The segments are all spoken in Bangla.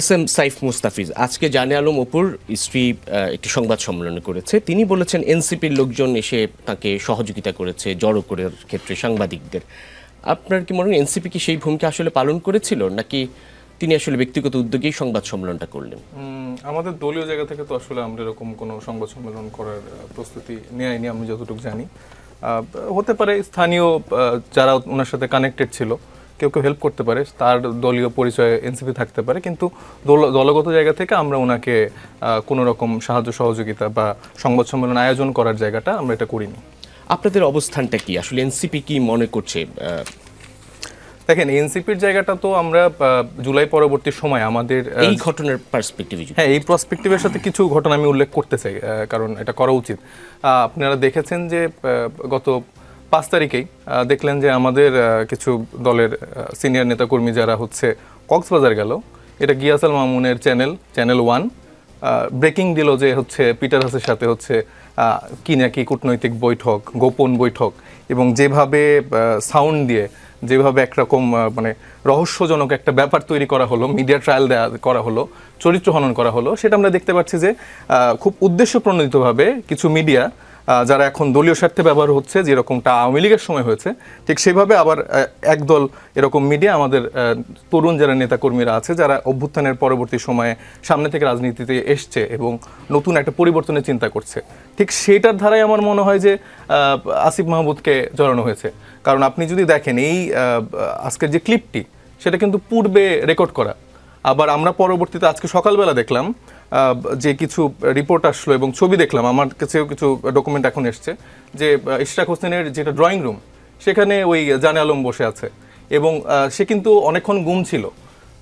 এস এম সাইফ মুস্তাফিজ, আজকে জানে আলম অপুর স্ত্রী একটি সংবাদ সম্মেলন করেছে। তিনি বলেছেন, এনসিপির লোকজন এসে তাকে সহযোগিতা করেছে, জড়ো করার ক্ষেত্রে সাংবাদিকদের। আপনার কি মনে হয়, এনসিপি কি সেই ভূমিকা আসলে পালন করেছিল, নাকি তিনি আসলে ব্যক্তিগত উদ্যোগেই সংবাদ সম্মেলনটা করলেন? আমাদের দলীয় জায়গা থেকে তো আসলে আমরা এরকম কোনো সংবাদ সম্মেলন করার প্রস্তুতি নেয়নি আমি যতটুকু জানি। হতে পারে স্থানীয় যারা ওনার সাথে কানেক্টেড ছিল কেউ কেউ হেল্প করতে পারে তার দলীয় পরিচয় এনসিপি থাকতে পারে কিন্তু দলগত জায়গা থেকে আমরা ওনাকে কোনো রকম সাহায্য সহযোগিতা বা সংবাদ সম্মেলন আয়োজন করার জায়গাটা আমরা এটা করিনি। আপনাদের অবস্থানটা কি? আসলে এনসিপি কি মনে করছে? দেখেন এনসিপির জায়গাটা তো আমরা জুলাই পরবর্তী সময় আমাদের এই ঘটনার পার্সপেক্টিভে হ্যাঁ এই প্রসপেক্টিভের সাথে কিছু ঘটনা আমি উল্লেখ করতে চাই কারণ এটা করা উচিত। আহ, আপনারা দেখেছেন যে গত পাঁচ তারিখেই দেখলেন যে আমাদের কিছু দলের সিনিয়র নেতাকর্মী যারা হচ্ছে কক্সবাজার গেল। এটা গিয়াসাল মামুনের চ্যানেল চ্যানেল ওয়ান ব্রেকিং দিল যে হচ্ছে পিটার হাসের সাথে হচ্ছে কি নাকি কূটনৈতিক বৈঠক, গোপন বৈঠক এবং যেভাবে সাউন্ড দিয়ে, যেভাবে একরকম মানে রহস্যজনক একটা ব্যাপার তৈরি করা হলো মিডিয়া ট্রায়াল দেওয়া করা হলো, চরিত্র হনন করা হলো, সেটা আমরা দেখতে পাচ্ছি যে খুব উদ্দেশ্য প্রণোদিতভাবে কিছু মিডিয়া যারা এখন দলীয় স্বার্থে ব্যবহার হচ্ছে, যেরকমটা আওয়ামী লীগের সময় হয়েছে, ঠিক সেভাবে আবার একদল এরকম মিডিয়া আমাদের তরুণ যারা নেতাকর্মীরা আছে, যারা অভ্যুত্থানের পরবর্তী সময়ে সামনে থেকে রাজনীতিতে এসছে এবং নতুন একটা পরিবর্তনের চিন্তা করছে, ঠিক সেটার ধারাই আমার মনে হয় যে আসিফ মাহমুদকে জড়ানো হয়েছে। কারণ আপনি যদি দেখেন এই আজকের যে ক্লিপটি সেটা কিন্তু পূর্বে রেকর্ড করা। আবার আমরা পরবর্তীতে আজকে সকালবেলা দেখলাম যে কিছু রিপোর্ট আসলো এবং ছবি দেখলাম, আমার কাছেও কিছু ডকুমেন্ট এখন এসছে, যে ইশরাক হোসেনের যেটা ড্রয়িং রুম সেখানে ওই জানে আলম বসে আছে এবং সে কিন্তু অনেকক্ষণ গুম ছিল।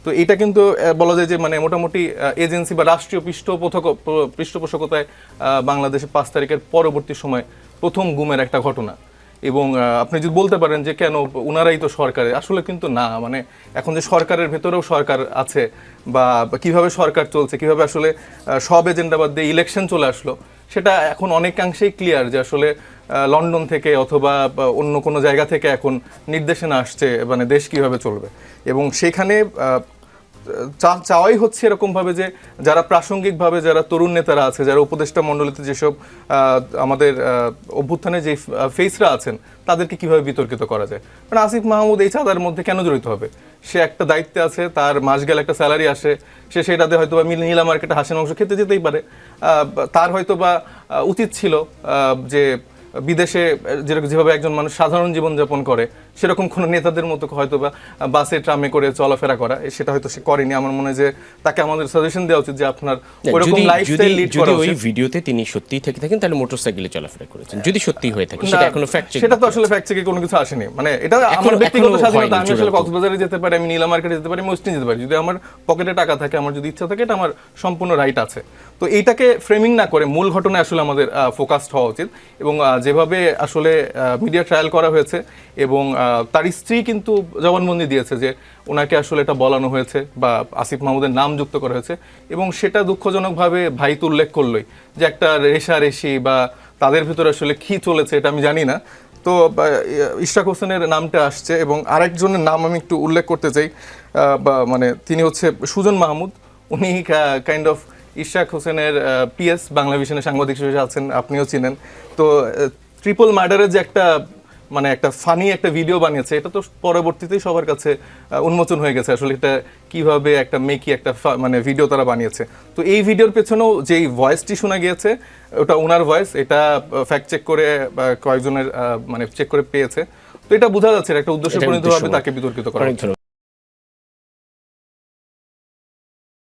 তো এটা কিন্তু বলা যায় যে মানে মোটামুটি এজেন্সি বা রাষ্ট্রীয় পৃষ্ঠপোষক পৃষ্ঠপোষকতায় বাংলাদেশে পাঁচ তারিখের পরবর্তী সময় প্রথম গুমের একটা ঘটনা। এবং আপনি যদি বলতে পারেন যে কেন ওনারাই তো সরকারে, আসলে কিন্তু না মানে এখন যে সরকারের ভেতরেও সরকার আছে বা কীভাবে সরকার চলছে, কীভাবে আসলে সব এজেন্ডা বাদ দিয়ে ইলেকশন চলে আসলো, সেটা এখন অনেকাংশেই ক্লিয়ার যে আসলে লন্ডন থেকে অথবা অন্য কোনো জায়গা থেকে এখন নির্দেশনা আসছে মানে দেশ কীভাবে চলবে। এবং সেখানে চাওয়াই হচ্ছে এরকম ভাবে যে যারা প্রাসঙ্গিকভাবে যারা তরুণ নেতারা আছে, যারা উপদেষ্টা মণ্ডলীতে যেসব আমাদের অভ্যুত্থানে যে ফেসরা আছেন, তাদেরকে কীভাবে বিতর্কিত করা যায়? মানে আসিফ মাহমুদ এই চাঁদার মধ্যে কেন জড়িত হবে? সে একটা দায়িত্বে আছে, তার মাস গেলে একটা স্যালারি আসে, সে সেটাতে হয়তো বা নীলা মার্কেটে হাসির মাংস খেতে যেতেই পারে। তার হয়তো বা উচিত ছিল যে বিদেশে, যেরকম যেভাবে একজন মানুষ সাধারণ জীবনযাপন করে সেরকম কোনো নেতাদের মতো হয়তো বা বাসে ট্রামে করে চলাফেরা করা সেটা হয়তো সে করেনি। আমার মনে হয় যে তাকে আমাদের সাজেশন দেওয়া উচিত যে আপনার ওরকম লাইফস্টাইল লিড করা ওই ভিডিওতে তিনি সত্যি থেকে থাকেন তাহলে মোটরসাইকেলে চলাফেরা করেছেন। যদি সত্যি হয়ে থাকে সেটা এখনও ফ্যাক্ট সেটা তো আসলে ফ্যাক্ট চেকে কোনো কিছু আসেনি। মানে এটা আমার ব্যক্তিগত স্বাধীনতা আমি আসলে কক্সবাজারে যেতে পারি আমি নীলা মার্কেটে যেতে পারি ওয়েস্টিন যেতে পারি। যদি আমার পকেটে টাকা থাকে আমার যদি ইচ্ছা থাকে এটা আমার সম্পূর্ণ রাইট আছে। তো এইটাকে ফ্রেমিং না করে মূল ঘটনায় আসলে আমাদের ফোকাসড হওয়া উচিত। এবং যেভাবে আসলে মিডিয়া ট্রায়াল করা হয়েছে এবং তার স্ত্রী কিন্তু জবানবন্দি দিয়েছে যে ওনাকে আসলে এটা বলানো হয়েছে বা আসিফ মাহমুদের নাম যুক্ত করা হয়েছে এবং সেটা দুঃখজনকভাবে ভাই তো উল্লেখ করলোই যে একটা রেশারেশি বা তাদের ভিতরে আসলে কী চলেছে এটা আমি জানি না। তো ইশরাক হোসেনের নামটা আসছে এবং আরেকজনের নাম আমি একটু উল্লেখ করতে চাই বা মানে তিনি হচ্ছে সুজন মাহমুদ। উনি কাইন্ড অফ ইশরাক হোসেনের পিএস বাংলা ভিশনের সাংবাদিক হিসেবে আছেন, আপনিও চিনেন। তো ট্রিপল মার্ডারের যে একটা মানে একটা ফানি একটা ভিডিও বানিয়েছে। এটা তো পরবর্তীতেই সবার কাছে উন্মোচন হয়ে গেছে। আসলে এটা কীভাবে একটা মেকি একটা মানে ভিডিও তারা বানিয়েছে। তো এই ভিডিওর পেছনেও যেই ভয়েসটি শোনা গিয়েছে ওটা ওনার ভয়েস এটা ফ্যাক্ট চেক করে কয়েকজনের মানে চেক করে পেয়েছে। তো এটা বোঝা যাচ্ছে একটা উদ্দেশ্য তাকে বিতর্কিত করা